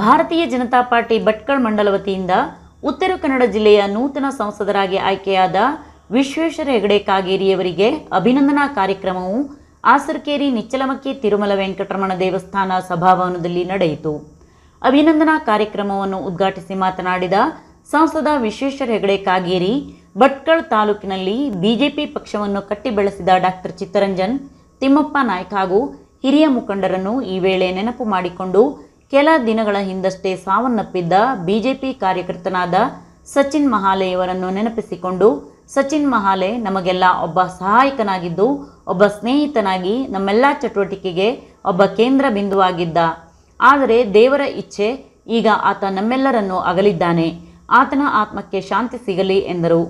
ಭಾರತೀಯ ಜನತಾ ಪಾರ್ಟಿ ಭಟ್ಕಳ್ ಮಂಡಲ ವತಿಯಿಂದ ಉತ್ತರ ಕನ್ನಡ ಜಿಲ್ಲೆಯ ನೂತನ ಸಂಸದರಾಗಿ ಆಯ್ಕೆಯಾದ ವಿಶ್ವೇಶ್ವರ ಹೆಗಡೆ ಕಾಗೇರಿಯವರಿಗೆ ಅಭಿನಂದನಾ ಕಾರ್ಯಕ್ರಮವು ಆಸರಕೇರಿ ನಿಚ್ಚಲಮಕ್ಕಿ ತಿರುಮಲ ವೆಂಕಟರಮಣ ದೇವಸ್ಥಾನ ಸಭಾಭವನದಲ್ಲಿ ನಡೆಯಿತು. ಅಭಿನಂದನಾ ಕಾರ್ಯಕ್ರಮವನ್ನು ಉದ್ಘಾಟಿಸಿ ಮಾತನಾಡಿದ ಸಂಸದ ವಿಶ್ವೇಶ್ವರ ಹೆಗಡೆ ಕಾಗೇರಿ, ಭಟ್ಕಳ್ ತಾಲೂಕಿನಲ್ಲಿ ಬಿಜೆಪಿ ಪಕ್ಷವನ್ನು ಕಟ್ಟಿ ಬೆಳೆಸಿದ ಡಾಕ್ಟರ್ ಚಿತ್ತರಂಜನ್, ತಿಮ್ಮಪ್ಪ ನಾಯ್ಕ ಹಾಗೂ ಹಿರಿಯ ಮುಖಂಡರನ್ನು ಈ ವೇಳೆ ನೆನಪು ಮಾಡಿಕೊಂಡು ಕೆಲ ದಿನಗಳ ಹಿಂದಷ್ಟೇ ಸಾವನ್ನಪ್ಪಿದ್ದ ಬಿಜೆಪಿ ಕಾರ್ಯಕರ್ತನಾದ ಸಚಿನ್ ಮಹಾಲೆಯವರನ್ನು ನೆನಪಿಸಿಕೊಂಡು, ಸಚಿನ್ ಮಹಾಲೆ, ನಮಗೆಲ್ಲ ಒಬ್ಬ ಸಹಾಯಕನಾಗಿದ್ದು, ಒಬ್ಬ ಸ್ನೇಹಿತನಾಗಿ ನಮ್ಮೆಲ್ಲ ಚಟುವಟಿಕೆಗೆ ಒಬ್ಬ ಕೇಂದ್ರ ಬಿಂದುವಾಗಿದ್ದ. ಆದರೆ ದೇವರ ಇಚ್ಛೆ, ಈಗ ಆತ ನಮ್ಮೆಲ್ಲರನ್ನು ಅಗಲಿದ್ದಾನೆ. ಆತನ ಆತ್ಮಕ್ಕೆ ಶಾಂತಿ ಸಿಗಲಿ ಎಂದರು.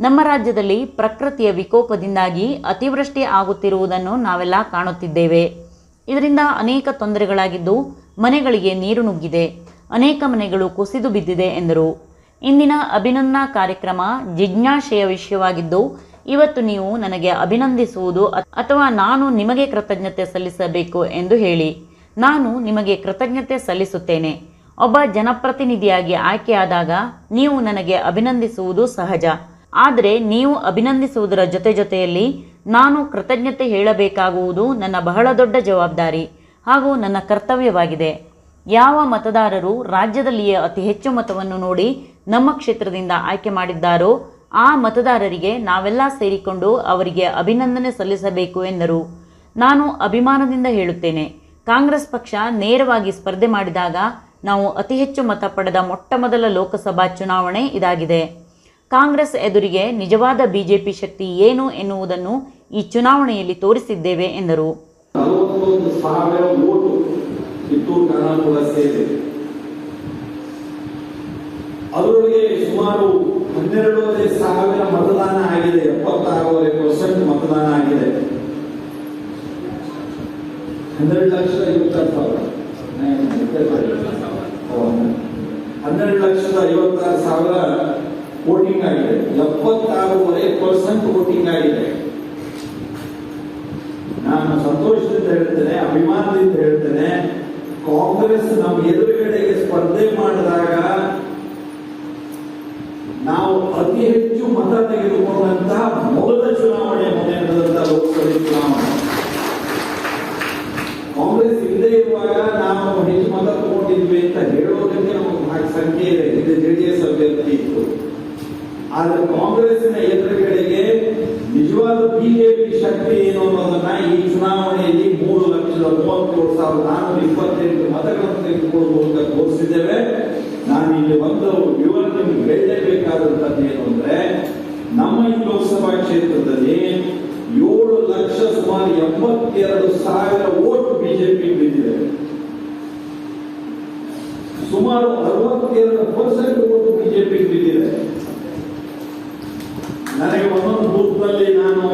ನಮ್ಮ ರಾಜ್ಯದಲ್ಲಿ ಪ್ರಕೃತಿಯ ವಿಕೋಪದಿಂದಾಗಿ ಅತಿವೃಷ್ಟಿ ಆಗುತ್ತಿರುವುದನ್ನು ನಾವೆಲ್ಲ ಕಾಣುತ್ತಿದ್ದೇವೆ. ಇದರಿಂದ ಅನೇಕ ತೊಂದರೆಗಳಾಗಿದ್ದು ಮನೆಗಳಿಗೆ ನೀರು ನುಗ್ಗಿದೆ. ಅನೇಕ ಮನೆಗಳು ಕುಸಿದು ಬಿದ್ದಿದೆ ಎಂದರು. ಇಂದಿನ ಅಭಿನಂದನಾ ಕಾರ್ಯಕ್ರಮ ಜಿಜ್ಞಾಸೆಯ ವಿಷಯವಾಗಿದ್ದು, ಇವತ್ತು ನೀವು ನನಗೆ ಅಭಿನಂದಿಸುವುದು ಅಥವಾ ನಾನು ನಿಮಗೆ ಕೃತಜ್ಞತೆ ಸಲ್ಲಿಸಬೇಕು ಎಂದು ಹೇಳಿ. ನಾನು ನಿಮಗೆ ಕೃತಜ್ಞತೆ ಸಲ್ಲಿಸುತ್ತೇನೆ. ಒಬ್ಬ ಜನಪ್ರತಿನಿಧಿಯಾಗಿ ಆಯ್ಕೆಯಾದಾಗ ನೀವು ನನಗೆ ಅಭಿನಂದಿಸುವುದು ಸಹಜ. ಆದರೆ ನೀವು ಅಭಿನಂದಿಸುವುದರ ಜೊತೆ ಜೊತೆಯಲ್ಲಿ ನಾನು ಕೃತಜ್ಞತೆ ಹೇಳಬೇಕಾಗುವುದು ನನ್ನ ಬಹಳ ದೊಡ್ಡ ಜವಾಬ್ದಾರಿ. ಹಾಗೂ ನನ್ನ ಕರ್ತವ್ಯವಾಗಿದೆ. ಯಾವ ಮತದಾರರು ರಾಜ್ಯದಲ್ಲಿಯೇ ಅತಿ ಹೆಚ್ಚು ಮತವನ್ನು ನೋಡಿ ನಮ್ಮ ಕ್ಷೇತ್ರದಿಂದ ಆಯ್ಕೆ ಮಾಡಿದ್ದಾರೋ, ಆ ಮತದಾರರಿಗೆ ನಾವೆಲ್ಲ ಸೇರಿಕೊಂಡು ಅವರಿಗೆ ಅಭಿನಂದನೆ ಸಲ್ಲಿಸಬೇಕು ಎಂದರು. ನಾನು ಅಭಿಮಾನದಿಂದ ಹೇಳುತ್ತೇನೆ, ಕಾಂಗ್ರೆಸ್ ಪಕ್ಷ ನೇರವಾಗಿ ಸ್ಪರ್ಧೆ ಮಾಡಿದಾಗ ನಾವು ಅತಿ ಹೆಚ್ಚು ಮತ ಪಡೆದ ಮೊಟ್ಟ ಮೊದಲ ಲೋಕಸಭಾ ಚುನಾವಣೆ ಇದಾಗಿದೆ. ಕಾಂಗ್ರೆಸ್ ಎದುರಿಗೆ ನಿಜವಾದ ಬಿಜೆಪಿ ಶಕ್ತಿ ಏನು ಎನ್ನುವುದನ್ನು ಈ ಚುನಾವಣೆಯಲ್ಲಿ ತೋರಿಸಿದ್ದೇವೆ ಎಂದರು. ಸಾವಿರ ಓಟು ಕಿತ್ತೂರು ಕರ್ನಾಟಕದ ಸೇರಿ ಅದರೊಳಗೆ ಸುಮಾರು ಹನ್ನೆರಡೂವರೆ ಸಾವಿರ ಮತದಾನ ಆಗಿದೆ, ಎಪ್ಪತ್ತಾರೂವರೆ ಪರ್ಸೆಂಟ್ ಮತದಾನ ಆಗಿದೆ. ಹನ್ನೆರಡು ಲಕ್ಷ ಐವತ್ತಾರು ಸಾವಿರ. ಹನ್ನೆರಡು ಲಕ್ಷದ ಐವತ್ತಾರು ಸಾವಿರ ವೋಟಿಂಗ್ ಆಗಿದೆ. ಎಪ್ಪತ್ತಾರೂವರೆ ಪರ್ಸೆಂಟ್ ವೋಟಿಂಗ್ ಆಗಿದೆ. ನಾನು ಸಂತೋಷದಿಂದ ಹೇಳ್ತೇನೆ ಅಭಿಮಾನದಿಂದ ಹೇಳ್ತೇನೆ ಕಾಂಗ್ರೆಸ್ ನಮ್ಮ ಎದುರುಗಡೆಗೆ ಸ್ಪರ್ಧೆ ಮಾಡಿದಾಗ ನಾವು ಅತಿ ಹೆಚ್ಚು ಮತ ತೆಗೆದುಕೊಂಡಂತಹ ಮೊದಲ ಚುನಾವಣೆ ಮೊನ್ನೆ ನಡೆದಂತಹ ಲೋಕಸಭೆ ಚುನಾವಣೆ. ಕಾಂಗ್ರೆಸ್ ಇಲ್ಲದೆ ಇರುವಾಗ ನಾವು ಹೆಚ್ಚು ಮತ ತಗೊಂಡಿದ್ವಿ ಅಂತ ಹೇಳೋದಕ್ಕೆ ನಮಗೆ ಸಂಖ್ಯೆ ಇದೆ. ಇದು ಜೆಡಿಎಸ್ ಅಭ್ಯರ್ಥಿ ಇತ್ತು. ಆದ್ರೆ ಕಾಂಗ್ರೆಸ್ಸಿನ ಎದುರುಗಡೆಗೆ ನಿಜವಾದ ಬಿಜೆಪಿ ಶಕ್ತಿ ಏನು ಅನ್ನೋದನ್ನ ಈ ಚುನಾವಣೆಯಲ್ಲಿ ಮೂರು ಲಕ್ಷದ ಮೂವತ್ತೇಳು ಸಾವಿರದ ನಾನ್ನೂರ ಇಪ್ಪತ್ತೆಂಟು ಮತಗಳನ್ನು ತೆಗೆದುಕೊಳ್ಳುವ ಮೂಲಕ ತೋರಿಸಿದ್ದೇವೆ ನಾನು ಇಲ್ಲಿ ಒಂದು ವಿವರ ನಿಮ್ಗೆ ಹೇಳಲೇಬೇಕಾದಂತದ್ದು ಏನು ಅಂದ್ರೆ ನಮ್ಮ ಈ ಲೋಕಸಭಾ ಕ್ಷೇತ್ರದಲ್ಲಿ ಏಳು ಲಕ್ಷ ಸುಮಾರು ಎಂಬತ್ತೆರಡು ಸಾವಿರ ಓಟ್ ಬಿಜೆಪಿ ಬಿದ್ದಿದೆ ಸುಮಾರು ಅರವತ್ತೆರಡು ಪರ್ಸೆಂಟ್ ಓಟು ಬಿಜೆಪಿ ಬಿದ್ದಿದೆ ನನಗೆ ಒಂದೊಂದು ಬೂತ್ನಲ್ಲಿ ನಾನು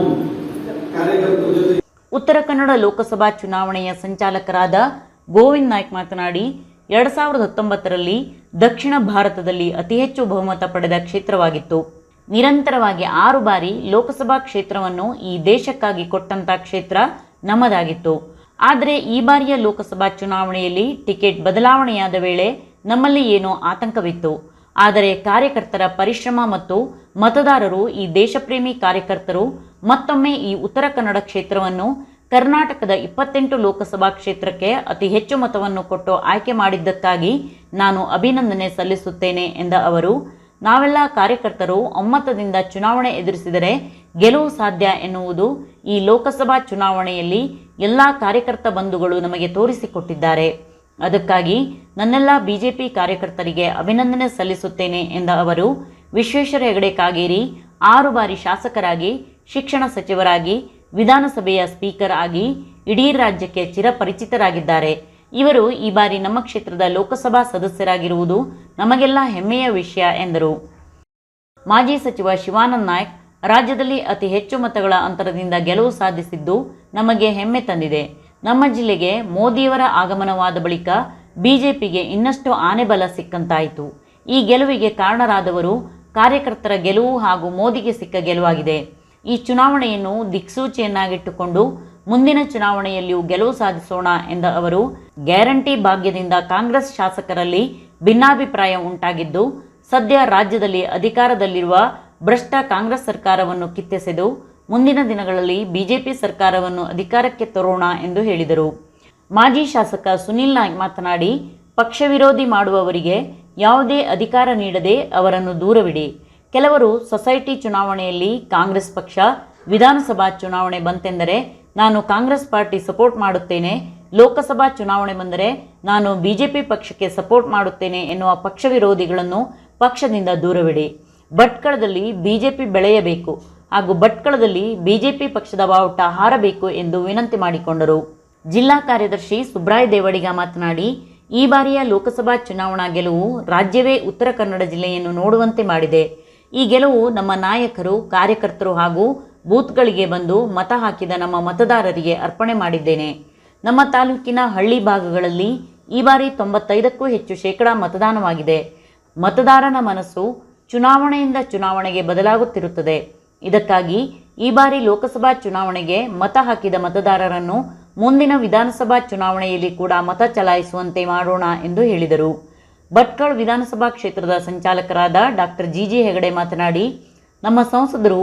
ಕಾರ್ಯಕರ್ತರ ಜೊತೆ ಉತ್ತರ ಕನ್ನಡ ಲೋಕಸಭಾ ಚುನಾವಣೆಯ ಸಂಚಾಲಕರಾದ ಗೋವಿಂದ್ ನಾಯ್ಕ್ ಮಾತನಾಡಿ, ಎರಡ್ ಸಾವಿರದ ಹತ್ತೊಂಬತ್ತರಲ್ಲಿ ದಕ್ಷಿಣ ಭಾರತದಲ್ಲಿ ಅತಿ ಹೆಚ್ಚು ಬಹುಮತ ಪಡೆದ ಕ್ಷೇತ್ರವಾಗಿತ್ತು. ನಿರಂತರವಾಗಿ ಆರು ಬಾರಿ ಲೋಕಸಭಾ ಕ್ಷೇತ್ರವನ್ನು ಈ ದೇಶಕ್ಕಾಗಿ ಕೊಟ್ಟಂತ ಕ್ಷೇತ್ರ ನಮ್ಮದಾಗಿತ್ತು. ಆದರೆ ಈ ಬಾರಿಯ ಲೋಕಸಭಾ ಚುನಾವಣೆಯಲ್ಲಿ ಟಿಕೆಟ್ ಬದಲಾವಣೆಯಾದ ವೇಳೆ ನಮ್ಮಲ್ಲಿ ಏನೋ ಆತಂಕವಿತ್ತು. ಆದರೆ ಕಾರ್ಯಕರ್ತರ ಪರಿಶ್ರಮ ಮತ್ತು ಮತದಾರರು, ಈ ದೇಶಪ್ರೇಮಿ ಕಾರ್ಯಕರ್ತರು, ಮತ್ತೊಮ್ಮೆ ಈ ಉತ್ತರ ಕನ್ನಡ ಕ್ಷೇತ್ರವನ್ನು ಕರ್ನಾಟಕದ ಇಪ್ಪತ್ತೆಂಟು ಲೋಕಸಭಾ ಕ್ಷೇತ್ರಕ್ಕೆ ಅತಿ ಹೆಚ್ಚು ಮತವನ್ನು ಕೊಟ್ಟು ಆಯ್ಕೆ ಮಾಡಿದ್ದಕ್ಕಾಗಿ ನಾನು ಅಭಿನಂದನೆ ಸಲ್ಲಿಸುತ್ತೇನೆ ಎಂದ ಅವರು, ನಾವೆಲ್ಲ ಕಾರ್ಯಕರ್ತರು ಒಮ್ಮತದಿಂದ ಚುನಾವಣೆ ಎದುರಿಸಿದರೆ ಗೆಲುವು ಸಾಧ್ಯ ಎನ್ನುವುದು ಈ ಲೋಕಸಭಾ ಚುನಾವಣೆಯಲ್ಲಿ ಎಲ್ಲ ಕಾರ್ಯಕರ್ತ ಬಂಧುಗಳು ನಮಗೆ ತೋರಿಸಿಕೊಟ್ಟಿದ್ದಾರೆ. ಅದಕ್ಕಾಗಿ ನನ್ನೆಲ್ಲ ಬಿಜೆಪಿ ಕಾರ್ಯಕರ್ತರಿಗೆ ಅಭಿನಂದನೆ ಸಲ್ಲಿಸುತ್ತೇನೆ ಎಂದ ಅವರು, ವಿಶ್ವೇಶ್ವರ ಹೆಗಡೆ ಕಾಗೇರಿ ಆರು ಬಾರಿ ಶಾಸಕರಾಗಿ, ಶಿಕ್ಷಣ ಸಚಿವರಾಗಿ, ವಿಧಾನಸಭೆಯ ಸ್ಪೀಕರ್ ಆಗಿ ಇಡೀ ರಾಜ್ಯಕ್ಕೆ ಚಿರಪರಿಚಿತರಾಗಿದ್ದಾರೆ. ಇವರು ಈ ಬಾರಿ ನಮ್ಮ ಕ್ಷೇತ್ರದ ಲೋಕಸಭಾ ಸದಸ್ಯರಾಗಿರುವುದು ನಮಗೆಲ್ಲ ಹೆಮ್ಮೆಯ ವಿಷಯ ಎಂದರು. ಮಾಜಿ ಸಚಿವ ಶಿವಾನಂದ್ ನಾಯ್ಕ್ ರಾಜ್ಯದಲ್ಲಿ ಅತಿ ಹೆಚ್ಚು ಮತಗಳ ಅಂತರದಿಂದ ಗೆಲುವು ಸಾಧಿಸಿದ್ದು ನಮಗೆ ಹೆಮ್ಮೆ ತಂದಿದೆ. ನಮ್ಮ ಜಿಲ್ಲೆಗೆ ಮೋದಿಯವರ ಆಗಮನವಾದ ಬಳಿಕ ಬಿಜೆಪಿಗೆ ಇನ್ನಷ್ಟು ಆನೆಬಲ ಸಿಕ್ಕಂತಾಯಿತು. ಈ ಗೆಲುವಿಗೆ ಕಾರಣರಾದವರು ಕಾರ್ಯಕರ್ತರ ಗೆಲುವು ಹಾಗೂ ಮೋದಿಗೆ ಸಿಕ್ಕ ಗೆಲುವಾಗಿದೆ. ಈ ಚುನಾವಣೆಯನ್ನು ದಿಕ್ಸೂಚಿಯನ್ನಾಗಿಟ್ಟುಕೊಂಡು ಮುಂದಿನ ಚುನಾವಣೆಯಲ್ಲಿಯೂ ಗೆಲುವು ಸಾಧಿಸೋಣ ಎಂದ ಅವರು, ಗ್ಯಾರಂಟಿ ಭಾಗ್ಯದಿಂದ ಕಾಂಗ್ರೆಸ್ ಶಾಸಕರಲ್ಲಿ ಭಿನ್ನಾಭಿಪ್ರಾಯ ಉಂಟಾಗಿದ್ದು, ಸದ್ಯ ರಾಜ್ಯದಲ್ಲಿ ಅಧಿಕಾರದಲ್ಲಿರುವ ಭ್ರಷ್ಟ ಕಾಂಗ್ರೆಸ್ ಸರ್ಕಾರವನ್ನು ಕಿತ್ತೆಸೆದು ಮುಂದಿನ ದಿನಗಳಲ್ಲಿ ಬಿಜೆಪಿ ಸರ್ಕಾರವನ್ನು ಅಧಿಕಾರಕ್ಕೆ ತರೋಣ ಎಂದು ಹೇಳಿದರು. ಮಾಜಿ ಶಾಸಕ ಸುನಿಲ್ ನಾಯ್ಕ್ ಮಾತನಾಡಿ, ಪಕ್ಷ ವಿರೋಧಿ ಮಾಡುವವರಿಗೆ ಯಾವುದೇ ಅಧಿಕಾರ ನೀಡದೆ ಅವರನ್ನು ದೂರವಿಡಿ. ಕೆಲವರು ಸೊಸೈಟಿ ಚುನಾವಣೆಯಲ್ಲಿ ಕಾಂಗ್ರೆಸ್ ಪಕ್ಷ, ವಿಧಾನಸಭಾ ಚುನಾವಣೆ ಬಂತೆಂದರೆ ನಾನು ಕಾಂಗ್ರೆಸ್ ಪಾರ್ಟಿ ಸಪೋರ್ಟ್ ಮಾಡುತ್ತೇನೆ, ಲೋಕಸಭಾ ಚುನಾವಣೆ ಬಂದರೆ ನಾನು ಬಿಜೆಪಿ ಪಕ್ಷಕ್ಕೆ ಸಪೋರ್ಟ್ ಮಾಡುತ್ತೇನೆ ಎನ್ನುವ ಪಕ್ಷ ವಿರೋಧಿಗಳನ್ನು ಪಕ್ಷದಿಂದ ದೂರವಿಡಿ. ಭಟ್ಕಳದಲ್ಲಿ ಬಿಜೆಪಿ ಬೆಳೆಯಬೇಕು ಹಾಗೂ ಭಟ್ಕಳದಲ್ಲಿ ಬಿಜೆಪಿ ಪಕ್ಷದ ಬಾವುಟ ಹಾರಬೇಕು ಎಂದು ವಿನಂತಿ ಮಾಡಿಕೊಂಡರು. ಜಿಲ್ಲಾ ಕಾರ್ಯದರ್ಶಿ ಸುಬ್ರಾಯ್ ದೇವಡಿಗ ಮಾತನಾಡಿ, ಈ ಬಾರಿಯ ಲೋಕಸಭಾ ಚುನಾವಣಾ ಗೆಲುವು ರಾಜ್ಯವೇ ಉತ್ತರ ಕನ್ನಡ ಜಿಲ್ಲೆಯನ್ನು ನೋಡುವಂತೆ ಮಾಡಿದೆ. ಈ ಗೆಲುವು ನಮ್ಮ ನಾಯಕರು, ಕಾರ್ಯಕರ್ತರು ಹಾಗೂ ಬೂತ್ಗಳಿಗೆ ಬಂದು ಮತ ಹಾಕಿದ ನಮ್ಮ ಮತದಾರರಿಗೆ ಅರ್ಪಣೆ ಮಾಡಿದ್ದೇನೆ. ನಮ್ಮ ತಾಲೂಕಿನ ಹಳ್ಳಿ ಭಾಗಗಳಲ್ಲಿ ಈ ಬಾರಿ ತೊಂಬತ್ತೈದಕ್ಕೂ ಹೆಚ್ಚು ಶೇಕಡಾ ಮತದಾನವಾಗಿದೆ. ಮತದಾರನ ಮನಸ್ಸು ಚುನಾವಣೆಯಿಂದ ಚುನಾವಣೆಗೆ ಬದಲಾಗುತ್ತಿರುತ್ತದೆ. ಇದಕ್ಕಾಗಿ ಈ ಬಾರಿ ಲೋಕಸಭಾ ಚುನಾವಣೆಗೆ ಮತ ಹಾಕಿದ ಮತದಾರರನ್ನು ಮುಂದಿನ ವಿಧಾನಸಭಾ ಚುನಾವಣೆಯಲ್ಲಿ ಕೂಡ ಮತ ಚಲಾಯಿಸುವಂತೆ ಮಾಡೋಣ ಎಂದು ಹೇಳಿದರು. ಭಟ್ಕಳ್ ವಿಧಾನಸಭಾ ಕ್ಷೇತ್ರದ ಸಂಚಾಲಕರಾದ ಡಾಕ್ಟರ್ ಜಿ ಜಿ ಹೆಗಡೆ ಮಾತನಾಡಿ, ನಮ್ಮ ಸಂಸದರು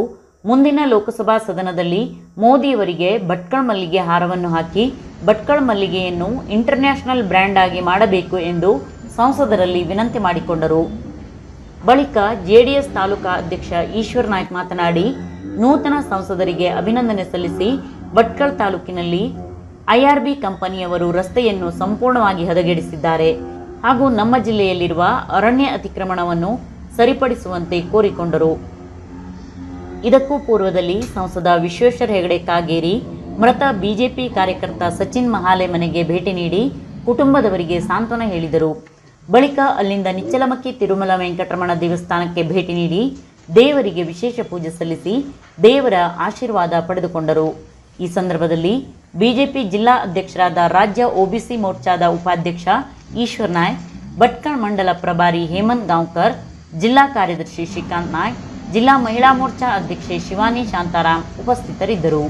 ಮುಂದಿನ ಲೋಕಸಭಾ ಸದನದಲ್ಲಿ ಮೋದಿಯವರಿಗೆ ಭಟ್ಕಳ್ ಮಲ್ಲಿಗೆ ಹಾರವನ್ನು ಹಾಕಿ, ಭಟ್ಕಳ್ ಮಲ್ಲಿಗೆಯನ್ನು ಇಂಟರ್ನ್ಯಾಷನಲ್ ಬ್ರ್ಯಾಂಡ್ ಆಗಿ ಮಾಡಬೇಕು ಎಂದು ಸಂಸದರಲ್ಲಿ ವಿನಂತಿ ಮಾಡಿಕೊಂಡರು. ಬಳಿಕ ಜೆಡಿಎಸ್ ತಾಲೂಕಾ ಅಧ್ಯಕ್ಷ ಈಶ್ವರ್ ನಾಯ್ಕ್ ಮಾತನಾಡಿ, ನೂತನ ಸಂಸದರಿಗೆ ಅಭಿನಂದನೆ ಸಲ್ಲಿಸಿ ಭಟ್ಕಳ ತಾಲೂಕಿನಲ್ಲಿ ಐಆರ್ಬಿ ಕಂಪನಿಯವರು ರಸ್ತೆಯನ್ನು ಸಂಪೂರ್ಣವಾಗಿ ಹದಗೆಡಿಸಿದ್ದಾರೆ ಹಾಗೂ ನಮ್ಮ ಜಿಲ್ಲೆಯಲ್ಲಿರುವ ಅರಣ್ಯ ಅತಿಕ್ರಮಣವನ್ನು ಸರಿಪಡಿಸುವಂತೆ ಕೋರಿಕೊಂಡರು. ಇದಕ್ಕೂ ಪೂರ್ವದಲ್ಲಿ ಸಂಸದ ವಿಶ್ವೇಶ್ವರ ಹೆಗಡೆ ಕಾಗೇರಿ, ಮೃತ ಬಿಜೆಪಿ ಕಾರ್ಯಕರ್ತ ಸಚಿನ್ ಮಹಾಲೆ ಮನೆಗೆ ಭೇಟಿ ನೀಡಿ ಕುಟುಂಬದವರಿಗೆ ಸಾಂತ್ವನ ಹೇಳಿದರು. ಬಳಿಕ ಅಲ್ಲಿಂದ ನಿಚ್ಚಲಮಕ್ಕಿ ತಿರುಮಲ ವೆಂಕಟರಮಣ ದೇವಸ್ಥಾನಕ್ಕೆ ಭೇಟಿ ನೀಡಿ ದೇವರಿಗೆ ವಿಶೇಷ ಪೂಜೆ ಸಲ್ಲಿಸಿ ದೇವರ ಆಶೀರ್ವಾದ ಪಡೆದುಕೊಂಡರು. ಈ ಸಂದರ್ಭದಲ್ಲಿ ಬಿಜೆಪಿ ಜಿಲ್ಲಾ ಅಧ್ಯಕ್ಷರಾದ ರಾಜ್ಯ ಒಬಿಸಿ ಮೋರ್ಚಾದ ಉಪಾಧ್ಯಕ್ಷ ಈಶ್ವರ್ ನಾಯ್ ಭಟ್ಕಳ ಮಂಡಲ ಪ್ರಭಾರಿ ಹೇಮಂತ್ ಗಾಂವ್ಕರ್, ಜಿಲ್ಲಾ ಕಾರ್ಯದರ್ಶಿ ಶ್ರೀಕಾಂತ್ ನಾಯ್ ಜಿಲ್ಲಾ ಮಹಿಳಾ ಮೋರ್ಚಾ ಅಧ್ಯಕ್ಷೆ ಶಿವಾನಿ ಶಾಂತಾರಾಮ್ ಉಪಸ್ಥಿತರಿದ್ದರು.